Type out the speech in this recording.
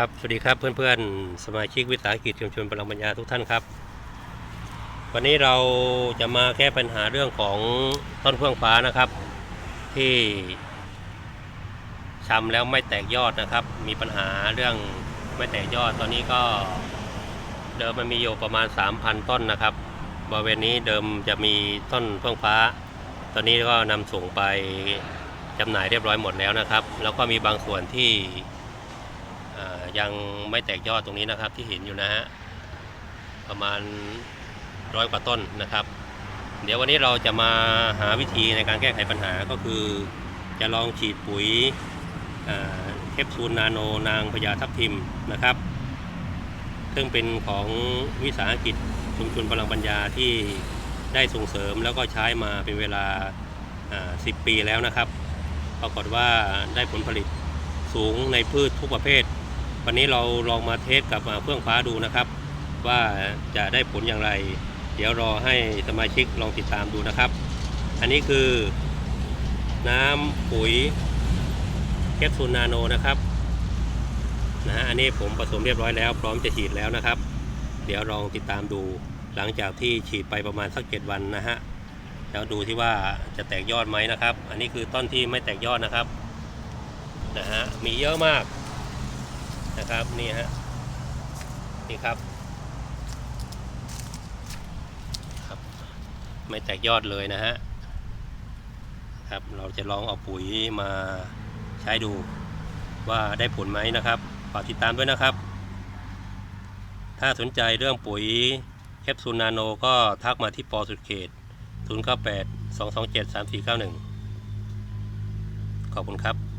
ครับ สวัสดีครับเพื่อนๆ สมาชิกวิสาหกิจชุมชนพลังปัญญาทุกท่านครับ วันนี้เราจะมาแก้ปัญหาเรื่องของต้นเฟื่องฟ้านะครับ ที่ชำแล้วไม่แตกยอดนะครับ มีปัญหาเรื่องไม่แตกยอดตอนนี้ก็เดิมมันมีอยู่ประมาณ 3,000 ต้นนะครับบริเวณนี้เดิมจะมีต้นเฟื่องฟ้า ตอนนี้ก็นำส่งไปจำหน่ายเรียบร้อยหมดแล้วนะครับ แล้วก็มีบางส่วนที่ ยังไม่แตกยอดตรงนี้นะครับที่เห็นอยู่นะฮะประมาณร้อยกว่าต้นนะครับ เดี๋ยววันนี้เราจะมาหาวิธีในการแก้ไขปัญหาก็คือ จะลองฉีดปุ๋ยเอ่อแคปซูลนาโนนางพญาทับทิมนะครับ ซึ่งเป็นของวิสาหกิจชุมชนพลังปัญญาที่ได้ส่งเสริมแล้วก็ใช้มาเป็นเวลาสิบปีแล้วนะครับ ปรากฏว่าได้ผลผลิตสูงในพืชทุกประเภท วันนี้เราลองมาเทสกับอ่าเฟื่องฟ้าดูนะครับ ว่าจะได้ผลอย่างไร เดี๋ยวรอให้สมาชิกลองติดตามดูนะครับ อันนี้คือ น้ำปุ๋ยแคปซูลนาโนนะครับนะฮะอันนี้ผมผสมเรียบร้อยแล้ว พร้อมจะฉีดแล้วนะครับ เดี๋ยวลองติดตามดูหลังจากที่ฉีดไปประมาณสักเจ็ดวันนะฮะแล้วดูที่ว่าจะแตกยอดไหมนะครับ อันนี้คือต้นที่ไม่แตกยอดนะครับนะฮะมีเยอะมาก นะครับนี่ฮะนี่ครับครับ ไม่แตกยอดเลยนะฮะครับเราจะลองเอาปุ๋ยมาใช้ดูว่าได้ผลไหมนะครับฝากติดตามด้วยนะครับ ถ้าสนใจเรื่องปุ๋ยแคปซูลนาโนก็ทักมาที่ปอสุดเขต 098 227 3491 ขอบคุณครับ